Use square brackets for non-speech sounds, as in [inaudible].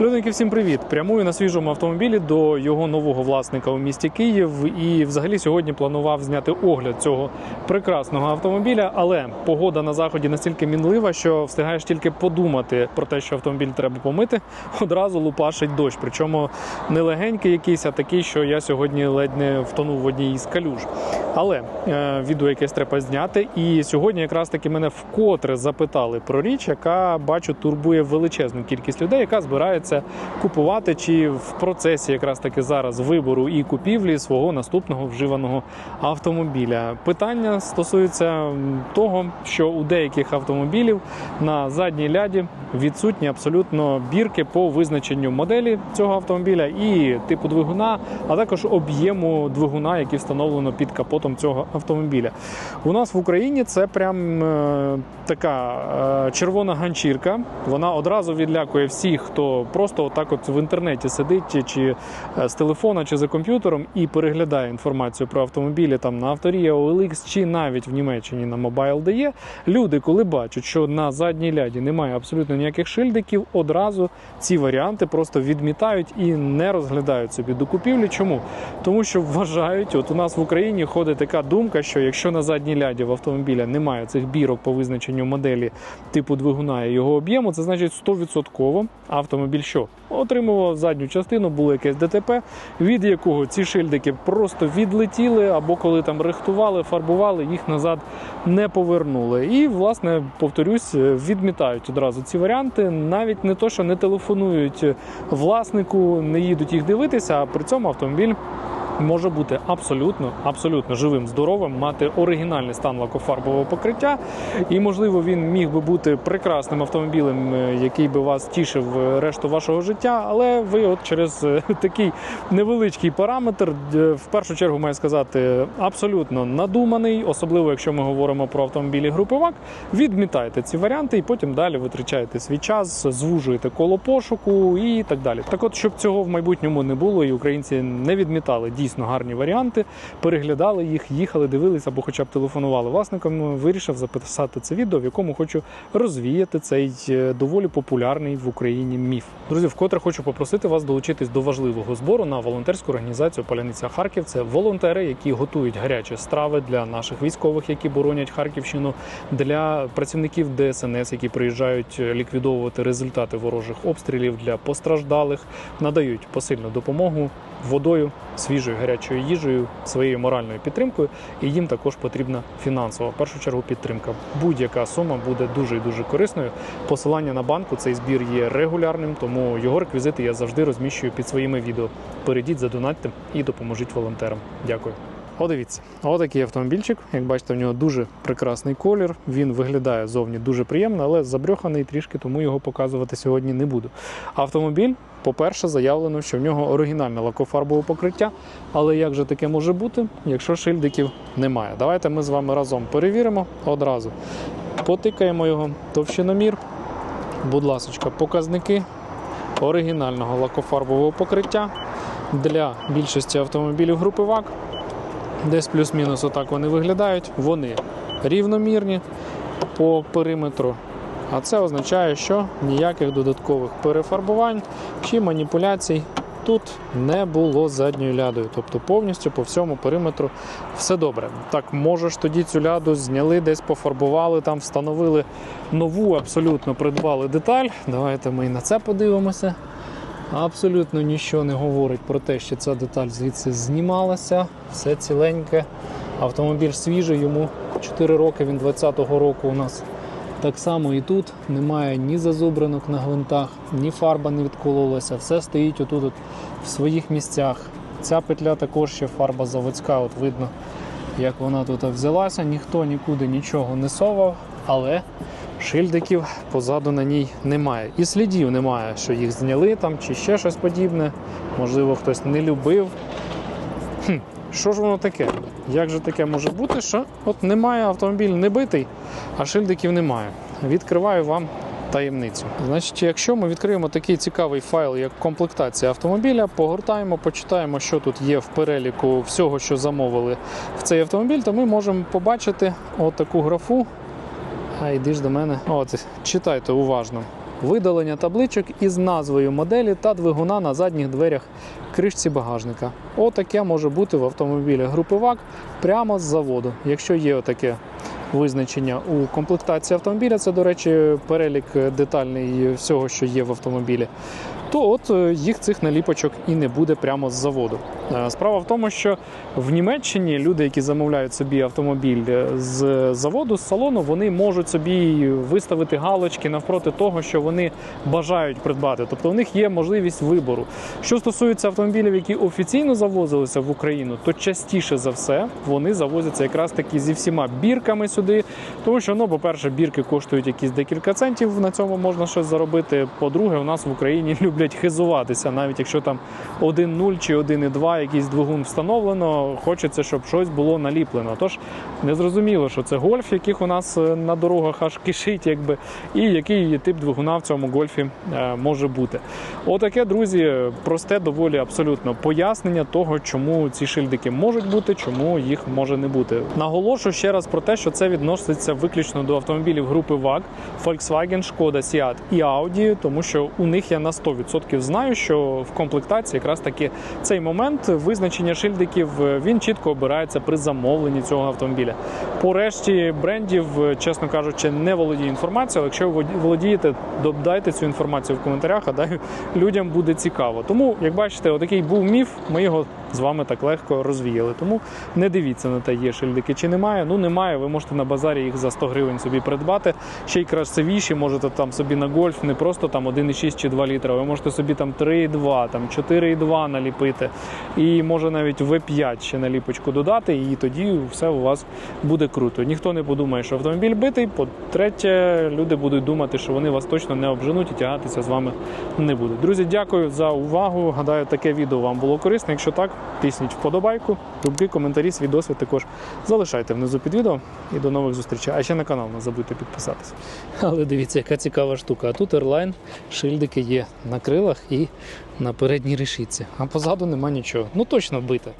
Людники, всім привіт! Прямую на свіжому автомобілі до його нового власника у місті Київ. І взагалі сьогодні планував зняти огляд цього прекрасного автомобіля. Але погода на заході настільки мінлива, що встигаєш тільки подумати про те, що автомобіль треба помити. [laughs] Одразу лупашить дощ. Причому не легенький якийсь, а такий, що я сьогодні ледь не втонув в одній із калюж. Але е, відео якесь треба зняти. І сьогодні якраз таки мене вкотре запитали про річ, яка бачу турбує величезну кількість людей, яка збирається купувати чи в процесі якраз таки зараз вибору і купівлі свого наступного вживаного автомобіля. Питання стосується того, що у деяких автомобілів на задній ляді відсутні абсолютно бірки по визначенню моделі цього автомобіля і типу двигуна, а також об'єму двигуна, який встановлено під капотом цього автомобіля. У нас в Україні це прям е, така е, червона ганчірка. Вона одразу відлякує всіх, хто просто отак от в інтернеті сидить чи е, з телефона, чи за комп'ютером і переглядає інформацію про автомобілі там на авторія OLX, чи навіть в Німеччині на Mobile.de. Люди, коли бачать, що на задній ляді немає абсолютно ніяких шильдиків, одразу ці варіанти просто відмітають і не розглядають собі до купівлі. Чому? Тому що вважають, от у нас в Україні ходить така думка, що якщо на задній ляді в автомобіля немає цих бірок по визначенню моделі типу двигуна і його об'єму, це значить 100% автомобіль що отримував задню частину, було якесь ДТП, від якого ці шильдики просто відлетіли, або коли там рихтували, фарбували, їх назад не повернули. І, власне, повторюсь, відмітають одразу ці варіанти. Навіть не то, що не телефонують власнику, не їдуть їх дивитися, а при цьому автомобіль. Може бути абсолютно, абсолютно живим, здоровим, мати оригінальний стан лакофарбового покриття, і можливо він міг би бути прекрасним автомобілем, е, який би вас тішив е, решту вашого життя. Але ви, от через е, [laughs] такий невеличкий параметр, в першу чергу маю сказати, абсолютно надуманий, особливо якщо ми говоримо про автомобілі групи ВАК, відмітайте ці варіанти і потім далі витрачаєте свій час, звужуєте коло пошуку і так далі. Так, от щоб цього в майбутньому не було, і українці не відмітали дійсно гарні варіанти, переглядали їх, їхали, дивилися або хоча б телефонували власникам. Вирішив записати це відео, в якому хочу розвіяти цей е, доволі популярний в Україні міф. Друзі, вкотре хочу попросити вас долучитись до важливого збору на волонтерську організацію Поляниця Харків. Це волонтери, які готують гарячі страви для наших військових, які боронять Харківщину, для працівників ДСНС, які приїжджають е, ліквідовувати результати ворожих обстрілів для постраждалих, надають посильну допомогу водою, свіжою гарячою їжею, своєю моральною підтримкою, і їм також потрібна фінансова в першу чергу підтримка. Будь-яка сума буде дуже і дуже корисною. Посилання на банку цей збір є регулярним, тому його реквізити я завжди розміщую під своїми відео. Перейдіть, задонатьте і допоможіть волонтерам. Дякую. О, дивіться, отакий автомобільчик. Як бачите, в нього дуже прекрасний колір. Він виглядає зовні дуже приємно, але забрьоханий трішки, тому його показувати сьогодні не буду. Автомобіль, по-перше, заявлено, що в нього оригінальне лакофарбове покриття. Але як же таке може бути, якщо шильдиків немає? Давайте ми з вами разом перевіримо одразу. Потикаємо його товщиномір. Будь ласка, показники оригінального лакофарбового покриття для більшості автомобілів групи ВАК. Десь плюс-мінус отак вони виглядають. Вони рівномірні по периметру. А це означає, що ніяких додаткових перефарбувань чи маніпуляцій тут не було задньою лядою. Тобто повністю по всьому периметру все добре. Так, може ж тоді цю ляду зняли, десь пофарбували, там встановили нову, абсолютно придбали деталь. Давайте ми і на це подивимося. Абсолютно нічого не говорить про те, що ця деталь звідси знімалася, все ціленьке. Автомобіль свіжий, йому 4 роки, він 20-го року у нас. Так само і тут немає ні зазубринок на гвинтах, ні фарба не відкололася, все стоїть отут от в своїх місцях. Ця петля також ще фарба заводська, от видно, як вона тут взялася, ніхто нікуди нічого не совав, але шильдиків позаду на ній немає. І слідів немає, що їх зняли там чи ще щось подібне. Можливо, хтось не любив. Хм, що ж воно таке? Як же таке може бути, що от немає автомобіль не битий, а шильдиків немає. Відкриваю вам таємницю. Значить, якщо ми відкриємо такий цікавий файл, як комплектація автомобіля, погортаємо, почитаємо, що тут є в переліку всього, що замовили в цей автомобіль, то ми можемо побачити отаку графу. А йди до мене. От, читайте уважно. видалення табличок із назвою моделі та двигуна на задніх дверях кришці багажника. Отаке може бути в автомобілі групи ВАК прямо з заводу. Якщо є отаке визначення у комплектації автомобіля, це, до речі, перелік детальний всього, що є в автомобілі. То от е, їх цих наліпочок і не буде прямо з заводу. Е, Справа в тому, що в Німеччині люди, які замовляють собі автомобіль е, з заводу, з салону, вони можуть собі виставити галочки навпроти того, що вони бажають придбати. Тобто у них є можливість вибору. Що стосується автомобілів, які офіційно завозилися в Україну, то частіше за все вони завозяться якраз таки зі всіма бірками сюди. Тому що, ну, по-перше, бірки коштують якісь декілька центів. На цьому можна щось заробити. По-друге, у нас в Україні [laughs] люблять хизуватися, навіть якщо там 1.0 чи 1.2 якийсь двигун встановлено, хочеться, щоб щось було наліплено. Тож незрозуміло, що це гольф, яких у нас е, на дорогах аж кишить, якби, і який тип двигуна в цьому гольфі е, може бути. Отаке, друзі, просте доволі абсолютно пояснення того, чому ці шильдики можуть бути, чому їх може не бути. Наголошую ще раз про те, що це відноситься виключно до автомобілів групи ВАГ, Volkswagen, Шкода, Seat і Audi, тому що у них я на 100% знаю, що в комплектації якраз таки цей момент визначення шильдиків е, він чітко обирається при замовленні цього автомобіля. По решті брендів, е, чесно кажучи, не володію інформацією. Якщо ви володієте, додайте цю інформацію в коментарях. а даю людям буде цікаво. Тому, як бачите, отакий був міф. Ми його з вами так легко розвіяли. Тому не дивіться на те, є шильдики чи немає. Ну немає. Ви можете на базарі їх за 100 гривень собі придбати. Ще й красивіші, можете там собі на гольф не просто там 1,6 чи 2 літра. Ви можете собі там 3,2, там 4,2 наліпити. І може навіть V5 ще наліпочку додати, і тоді все у вас буде круто. Ніхто не подумає, що автомобіль битий. По-третє, люди будуть думати, що вони вас точно не обженуть і тягатися з вами не будуть. Друзі, дякую за увагу. Гадаю, таке відео вам було корисне. Якщо так, тисніть вподобайку, любки, коментарі, свій досвід також залишайте внизу під відео. І до нових зустрічей. А ще на канал не забудьте підписатися. Але дивіться, яка цікава штука. А тут Airline шильдики є на крилах і на передній решітці. А позаду нема нічого. Ну точно бите.